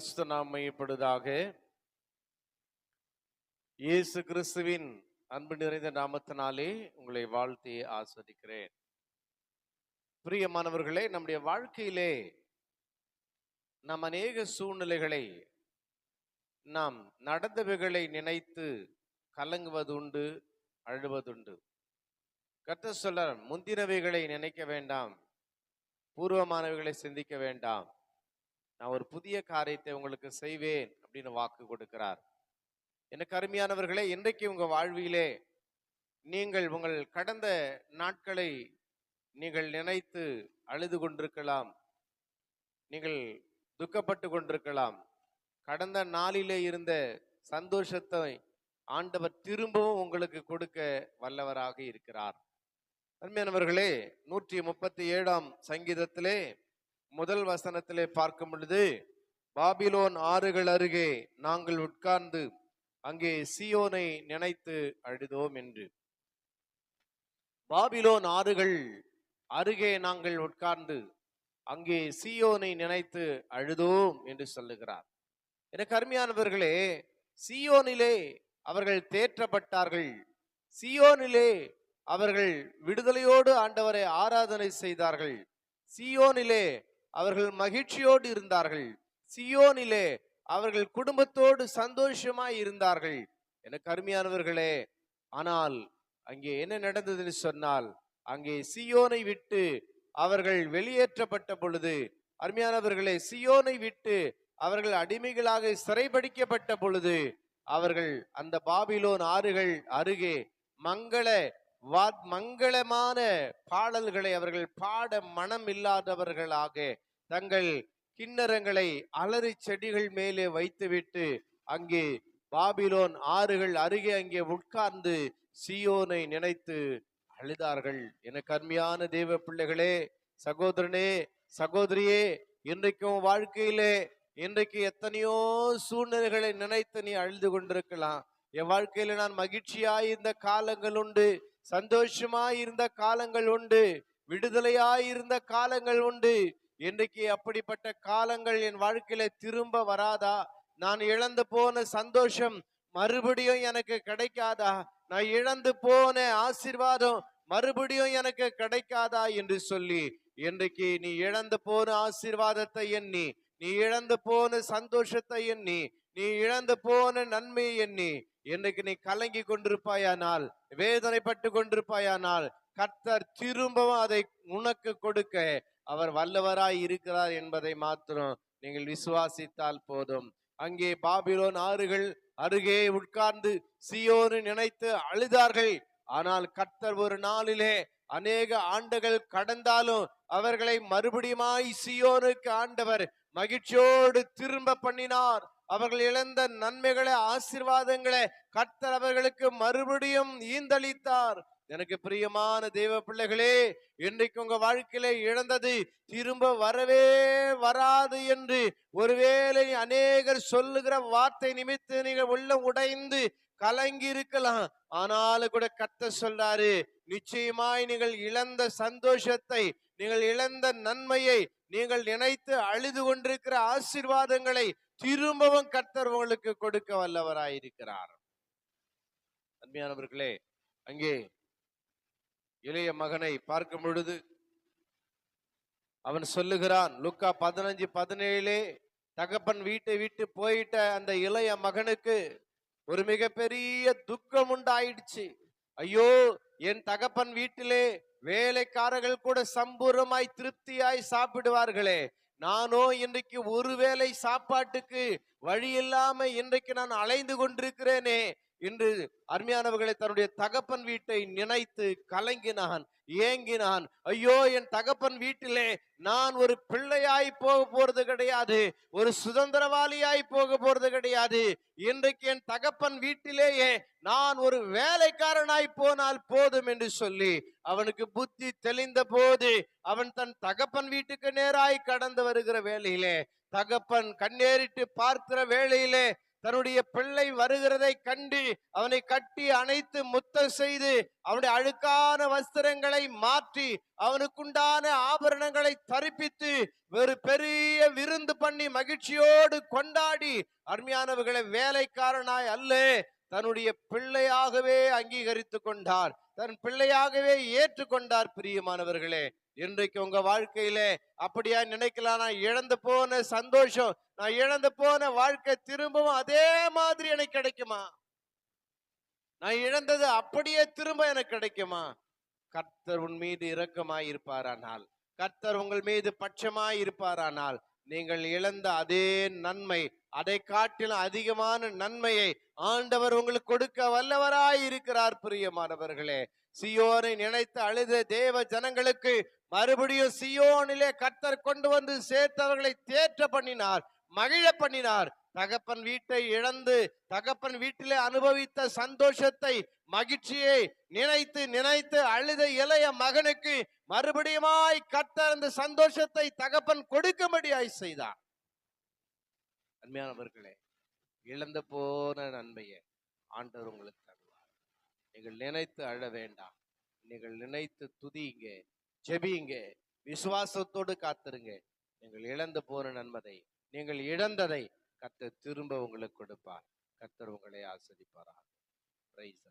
பரிசுத்த நாம் மையப்படுவதாக இயேசு கிறிஸ்துவின் அன்பு நிறைந்த நாமத்தினாலே உங்களை வாழ்த்தி ஆஸ்வதிக்கிறேன். பிரியமானவர்களே நம்முடைய வாழ்க்கையிலே நாம் அநேக சூழ்நிலைகளை நாம் நடந்தவைகளை நினைத்து கலங்குவதுண்டு அழுவதுண்டு. கத்த சொல்ல முந்தினவைகளை நினைக்க வேண்டாம் பூர்வமானவைகளை சிந்திக்க வேண்டாம். நான் ஒரு புதிய காரியத்தை உங்களுக்கு செய்வேன் அப்படின்னு வாக்கு கொடுக்கிறார். எனக்கு அருமையானவர்களே இன்றைக்கு உங்க வாழ்விலே நீங்கள் உங்கள் கடந்த நாட்களை நீங்கள் நினைத்து அழுது கொண்டிருக்கலாம். நீங்கள் துக்கப்பட்டு கொண்டிருக்கலாம். கடந்த நாளிலே இருந்த சந்தோஷத்தை ஆண்டவர் திரும்பவும் உங்களுக்கு கொடுக்க வல்லவராக இருக்கிறார். அருமையானவர்களே நூற்றி முப்பத்தி ஏழாம் சங்கீதத்திலே முதல் வசனத்திலே பார்க்கும் பொழுது பாபிலோன் ஆறுகள் அருகே நாங்கள் உட்கார்ந்து அங்கே சியோனை நினைத்து அழுதோம் என்று. பாபிலோன் ஆறுகள் அருகே நாங்கள் உட்கார்ந்து அங்கே சியோனை நினைத்து அழுதோம் என்று சொல்லுகிறார். எனக்கு அருமையானவர்களே சியோனிலே அவர்கள் தேற்றப்பட்டார்கள். சியோனிலே அவர்கள் விடுதலையோடு ஆண்டவரை ஆராதனை செய்தார்கள். சியோனிலே அவர்கள் மகிழ்ச்சியோடு இருந்தார்கள். சியோனிலே அவர்கள் குடும்பத்தோடு சந்தோஷமாய் இருந்தார்கள். எனக்கு அருமையானவர்களே ஆனால் அங்கே என்ன நடந்ததுன்னு சொன்னால் அங்கே சியோனை விட்டு அவர்கள் வெளியேற்றப்பட்ட பொழுது அருமையானவர்களே சியோனை விட்டு அவர்கள் அடிமைகளாக சிறைபடிக்கப்பட்ட பொழுது அவர்கள் அந்த பாபிலோன் ஆறுகள் அருகே மங்கள மங்களமான பாடல்களை அவர்கள் பாட மனம் இல்லாதவர்களாக தங்கள் கிண்ணறங்களை அலறி செடிகள் மேலே வைத்துவிட்டு அங்கே பாபிலோன் ஆறுகள் அருகே அங்கே உட்கார்ந்து சியோனை நினைத்து அழுதார்கள். எனக்கு அருமையான தெய்வ பிள்ளைகளே சகோதரனே சகோதரியே இன்றைக்கும் வாழ்க்கையிலே இன்றைக்கு எத்தனையோ சூழ்நிலைகளை நினைத்து நீ அழுது கொண்டிருக்கலாம். என் வாழ்க்கையில நான் மகிழ்ச்சியாய் இருந்த காலங்கள் உண்டு. சந்தோஷமாயிருந்த காலங்கள் உண்டு. விடுதலையாயிருந்த காலங்கள் உண்டு. இன்றைக்கு அப்படிப்பட்ட காலங்கள் என் வாழ்க்கையில திரும்ப வராதா? நான் இழந்து போன சந்தோஷம் மறுபடியும் எனக்கு கிடைக்காதா? நான் இழந்து போன ஆசிர்வாதம் மறுபடியும் எனக்கு கிடைக்காதா? என்று சொல்லி இன்றைக்கு நீ இழந்து போன ஆசீர்வாதத்தை எண்ணி நீ இழந்து போன சந்தோஷத்தை எண்ணி நீ இழந்து போன நன்மையை எண்ணி இன்றைக்கு நீ கலங்கி கொண்டிருப்பாயானால் வேதனைப்பட்டு கொண்டிருப்பாயானால் கர்த்தர் திரும்பவும் அதை உனக்கு கொடுக்க அவர் வல்லவராய் இருக்கிறார் என்பதை மாத்திரம் நீங்கள் விசுவாசித்தால் போதும். அங்கே பாபிலோன் ஆறுகள் அருகே உட்கார்ந்து சியோனு நினைத்து அழுதார்கள். ஆனால் கர்த்தர் ஒரு நாளிலே அநேக ஆண்டுகள் கடந்தாலும் அவர்களை மறுபடியுமாய் சியோனுக்கு ஆண்டவர் மகிழ்ச்சியோடு திரும்ப பண்ணினார். அவர்கள் இழந்த நன்மைகளை ஆசிர்வாதங்களை கர்த்தர் அவர்களுக்கு மறுபடியும் ஈந்தளித்தார். எனக்கு பிரியமான தெய்வ பிள்ளைகளே இன்றைக்கு உங்க வாழ்க்கையில இழந்தது திரும்ப வரவே வராது என்று ஒருவேளை அநேகர் சொல்லுகிற வார்த்தை நிமித்து நீங்க உள்ள உடைந்து கலங்கி இருக்கலாம் ஆனாலும் கூட கத்த சொல்றாரு நிச்சயமாய் நீங்கள் இழந்த சந்தோஷத்தை நீங்கள் இழந்த நன்மையை நீங்கள் நினைத்து அழுது கொண்டிருக்கிற ஆசிர்வாதங்களை திரும்பவும் கர்த்தர் உங்களுக்கு கொடுக்க வல்லவராயிருக்கிறார். அன்மையானவர்களே அங்கே இளைய மகனை பார்க்கும் பொழுது அவன் சொல்லுகிறான் லுக்கா பதினஞ்சு பதினேழு தகப்பன் வீட்டை விட்டு போயிட்ட அந்த இளைய மகனுக்கு ஒரு மிகப்பெரிய துக்கம் உண்டாயிடுச்சு ஐயோ என் தகப்பன் வீட்டிலே வேலைக்காரர்கள் கூட சம்பூர்ணமாய் திருப்தியாய் சாப்பிடுவார்களே. நானோ இன்றைக்கு ஒருவேளை சாப்பாட்டுக்கு வழி இல்லாம இன்றைக்கு நான் அலைந்து கொண்டிருக்கிறேனே. என்று அருமையானவர்களை தன்னுடைய தகப்பன் வீட்டை நினைத்து கலங்கினான் ஏங்கினான். ஐயோ என் தகப்பன் வீட்டிலே நான் ஒரு பிள்ளையாய் போக போறது கிடையாது ஒரு சுதந்திரவாளியாய் போக போறது கிடையாது. இன்றைக்கு என் தகப்பன் வீட்டிலேயே நான் ஒரு வேலைக்காரனாய் போனால் போதும் என்று சொல்லி அவனுக்கு புத்தி தெளிந்த போது அவன் தன் தகப்பன் வீட்டுக்கு நேராய் கடந்து வருகிற வேலையிலே தகப்பன் கண்ணேறிட்டு பார்க்கிற வேளையிலே தன்னுடைய பிள்ளை வருகிறதை கண்டு அவனை கட்டி அணைத்து முத்தம் செய்து அவனுடைய அழுக்கான வஸ்திரங்களை மாற்றி அவனுக்குண்டான ஆபரணங்களை தரிப்பித்து ஒரு பெரிய விருந்து பண்ணி மகிழ்ச்சியோடு கொண்டாடி அருமையானவர்களை வேலைக்காரனாய் அல்ல தன்னுடைய பிள்ளையாகவே அங்கீகரித்து கொண்டார். தன் பிள்ளையாகவே ஏற்றுக்கொண்டார் பிரியமானவர்களே. இன்றைக்கு உங்க வாழ்க்கையிலே அப்படியா நினைக்கலாம். நான் இழந்து போன சந்தோஷம் நான் இழந்து போன வாழ்க்கை திரும்பவும் அதே மாதிரி எனக்கு கிடைக்குமா? நான் இழந்தது அப்படியே திரும்ப எனக்கு கிடைக்குமா? கர்த்தர் உன் மீது இரக்கமாய் இருப்பாரானால் கர்த்தர் உங்கள் மீது பட்சமாய் இருப்பாரானால் நீங்கள் இழந்த அதே நன்மை அதை காட்டிலும் அதிகமான நன்மையை ஆண்டவர் உங்களுக்கு கொடுக்க வல்லவராய் இருக்கிறார் பிரியமானவர்களே. சியோனை நினைத்து அழுத தேவ ஜனங்களுக்கு மறுபடியும் சியோனிலே கர்த்தர் கொண்டு வந்து சேர்த்தவர்களை தேற்ற பண்ணினார். மகிழ பண்ணினார். தகப்பன் வீட்டை இழந்து தகப்பன் வீட்டிலே அனுபவித்த சந்தோஷத்தை மகிழ்ச்சியை நினைத்து நினைத்து அழுத இளைய மகனுக்கு மறுபடியுமாய் கத்தர் அந்த சந்தோஷத்தை தகப்பன் கொடுக்கும்படியாய் செய்தார். அருமையானவர்களே இழந்து போன நன்மையை ஆண்டவர் உங்களுக்கு தருவார். நீங்கள் நினைத்து அழ வேண்டாம். நீங்கள் நினைத்து துதியுங்க ஜெபியுங்க விசுவாசத்தோடு காத்திருங்க. நீங்கள் இழந்து போன நன்மதை நீங்கள் இழந்ததை கத்தர் திரும்ப உங்களுக்கு கொடுப்பார். கத்தர் உங்களை ஆஸ்வதிப்பாரா பிரைஸ்